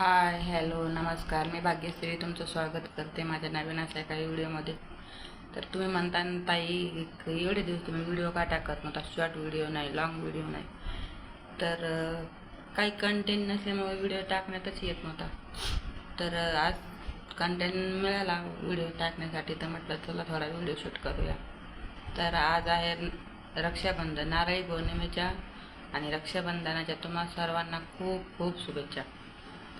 Hi hello नमस्कार. मी भाग्यश्री तुमचं स्वागत करते माझ्या नवीन अशा काही व्हिडिओमध्ये. तर तुम्ही म्हणता ना, ताई एवढे दिवस तुम्ही व्हिडिओ का टाकत नव्हता? शॉर्ट व्हिडिओ नाही लॉंग व्हिडिओ नाही. तर काही कंटेंट नसल्यामुळे व्हिडिओ टाकण्यातच येत नव्हता. तर आज कंटेंट मिळाला व्हिडिओ टाकण्यासाठी. तर म्हटलं चला थोडा व्हिडिओ शूट करूया. तर आज आहे रक्षाबंधन नारळी पौर्णिमेच्या आणि रक्षाबंधनाच्या तुम्हा सर्वांना खूप खूप शुभेच्छा.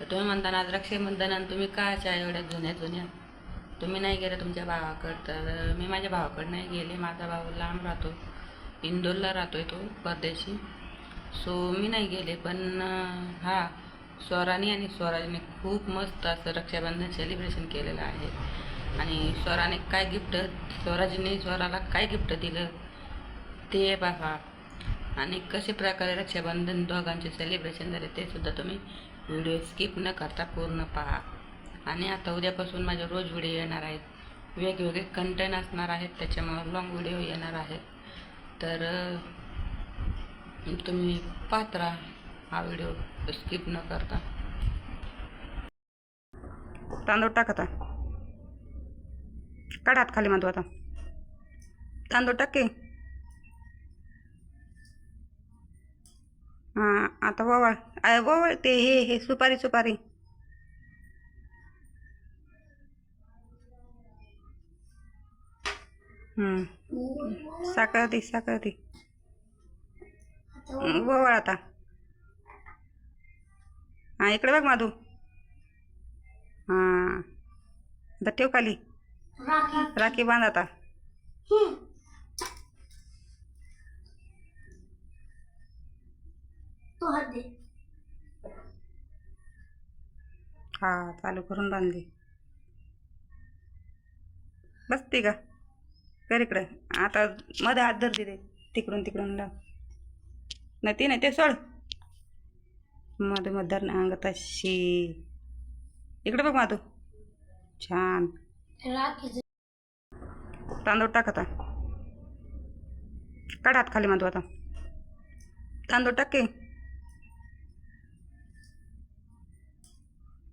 तर तुम्ही म्हणता ना आज रक्षाबंधन आणि तुम्ही अशा एवढ्या जुन्या जुन्या? तुम्ही नाही गेले तुमच्या भावाकडं तर मी माझ्या भावाकडं नाही गेले. माझा भाऊ लांब राहतो. इंदोरला राहतोय तो परदेशी. सो मी नाही गेले पण हा स्वराने आणि स्वराजने खूप मस्त असं रक्षाबंधन सेलिब्रेशन केलेलं आहे. आणि स्वराने काय गिफ्ट स्वराजने स्वराला काय गिफ्ट दिलं? ते बघा आणि कशा प्रकारे रक्षाबंधन दोघांचे सेलिब्रेशन झाले ते सुद्धा तुम्ही व्हिडिओ स्किप न करता पूर्ण पहा. आणि आता उद्यापासून माझे रोज व्हिडिओ येणार आहेत. वेगवेगळे कंटेंट असणार आहेत त्याच्यामुळे लॉंग व्हिडिओ येणार आहेत. तर तुम्ही पाहत राहा हा व्हिडिओ स्किप न करता. तांदूळ टाक आता. खाली मधू आता. तांदूळ टाक हां आता ववळ. अय, ववळ ते हे हे सुपारी सुपारी. साखर दे साखर दे. ववळ आता. हां इकडे बघ माधू. हां. आता ठेव खाली. राखी. बांध आता. हा चालू करून बांधली. बसते का? कर इकडे. आता मध्ये हात धर दिले तिकडून तिकडून लाव. नाही ते नाही ते सोड. मध्ये मध्ये धर अंग तशी. इकडे बघ माधू. छान. तांदूळ टाक आता. काढ हात खाली माधू आता. तांदूळ टाक की.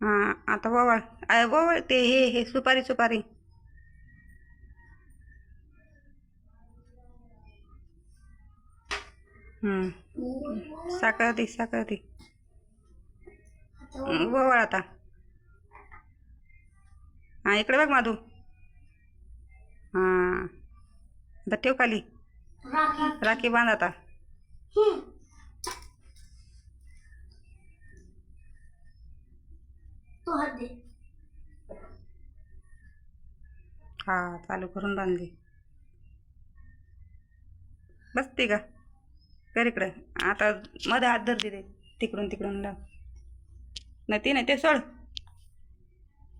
हां आता ववळ. अय, ववळ ते हे हे सुपारी सुपारी. साखर दे साखर दे. ववळ आता. हां इकडे बघ माधू. हां. आता ठेव खाली. राखी. बांध आता. हा चालू करून बांधली बसते का? कर इकडे. आता मध्ये हात धर दिले तिकडून तिकडून लाव. नाही ते नाही ते सोड.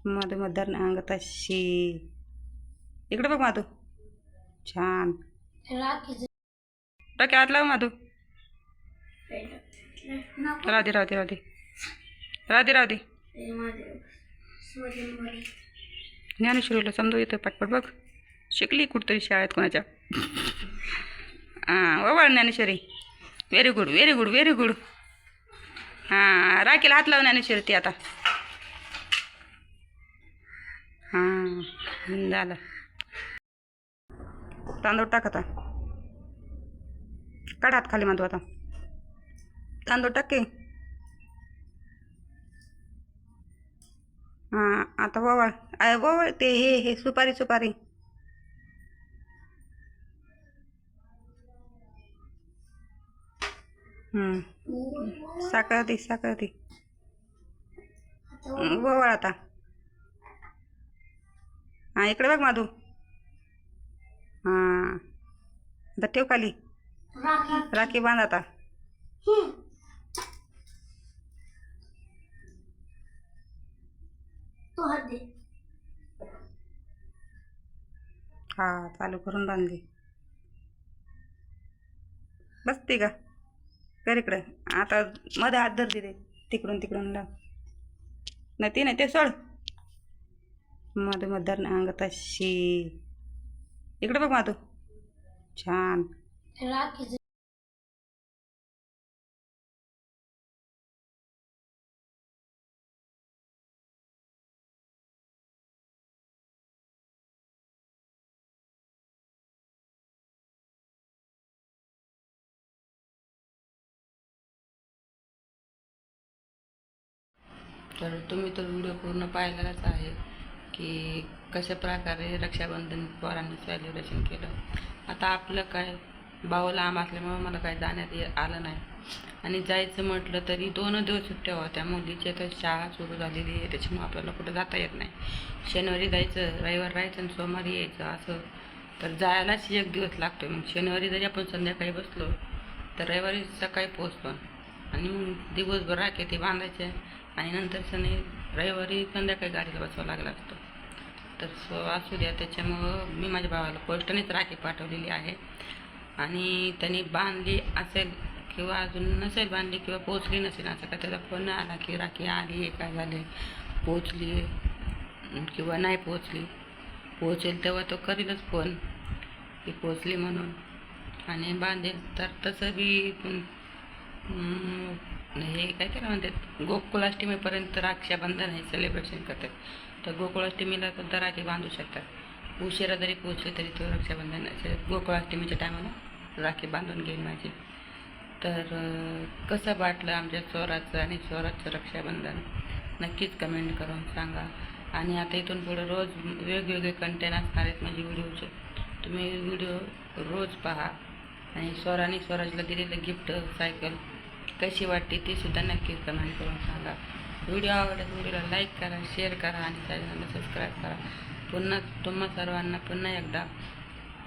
मध्ये मध्ये धर अंग तशी. इकडे बघ माधू. छान. टाके हात लाव माधू. राधे राधे राधे राधे राधे ज्ञानेश्वरीला समजू येतं पटपट बघ. शिकली कुठतरी शाळेत कोणाच्या? हां ओवाळ Dnyaneshwari. Very good very good very good हां राखीला हात लाव ज्ञानेश्वरी ती आता. हां झालं. तांदूळ टाक आता. काढ हात खाली माधू आता. तांदूळ टाक की. हां आता ववळ. अय, ववळ ते हे हे सुपारी सुपारी. साखर दे साखर दे. ववळ आता. हां इकडे बघ माधू. हां. आता ठेव खाली. राखी. बांध आता. हा चालू करून बांधली बसते का? कर इकडे. आता मध्ये हात धरते ते तिकडून तिकडून लाव. नाही ते नाही ते सोड. मध्ये मधर ना अंग तशी. इकडे बघ माधू. छान. तर तुम्ही तर व्हिडिओ पूर्ण पाहिलेलाच आहे की कशा प्रकारे रक्षाबंधन पोरांनी सेलिब्रेशन केलं. आता आपलं काय भाऊ लांब असल्यामुळं मला काय जाण्यात ये- आलं नाही. आणि जायचं म्हटलं तरी दोन दिवस सुट्ट्या होत्या. मुलीची तर शाळा सुरू झालेली आहे त्याच्यामुळे आपल्याला कुठं जाता येत नाही. शनिवारी जायचं रविवार राहायचं आणि सोमवारी यायचं असं. तर जायलाच एक दिवस लागतो मग शनिवारी जरी आपण संध्याकाळी बसलो तर रविवारी सकाळी पोचतो आणि मग दिवसभर राखे ते बांधायचे. आणि नंतर शनि रविवारी संध्याकाळी गाडीला बसवावं लागला असतो. तर सो असू द्या त्याच्यामुळं मी माझ्या भावाला पोस्टानेच राखी पाठवलेली आहे. आणि त्यांनी बांधली असेल किंवा अजून नसेल बांधली किंवा पोचली नसेल असं का त्याचा फोन आला की राखी आली आहे काय झाले पोचली आहे किंवा नाही पोचली? पोचेल तेव्हा तो करीलच फोन. की पोचली म्हणून. आणि बांधेल तर तसं बी हे काय त्याला म्हणतात? गोकुळाष्टमीपर्यंत रक्षाबंधन हे सेलिब्रेशन करतात. तर गोकुळाष्टमीला सुद्धा राखी बांधू शकतात. उशिरा जरी पोचले तरी तो रक्षाबंधन गोकुळाष्टमीच्या टायमाला राखी बांधून घेईन माझी. तर कसं वाटलं आमच्या चोराचं आणि चोराचं रक्षाबंधन? नक्कीच कमेंट करून सांगा. आणि आता इथून पुढे रोज वेगवेगळे कंटेंट असणार आहेत माझे व्हिडिओचे तुम्ही व्हिडिओ रोज पहा. आणि स्वराने स्वराजला दिलेलं गिफ्ट सायकल कशी वाटते ती सुद्धा नक्कीच कमेंट करून सांगा. व्हिडिओ आवडल्यास व्हिडिओला लाईक करा शेअर करा आणि चॅनलला सबस्क्राईब करा. पुन्हा तुम्हा सर्वांना पुन्हा एकदा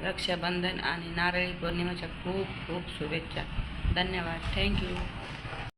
रक्षाबंधन आणि नारळी पौर्णिमेच्या खूप खूप शुभेच्छा. धन्यवाद. थँक्यू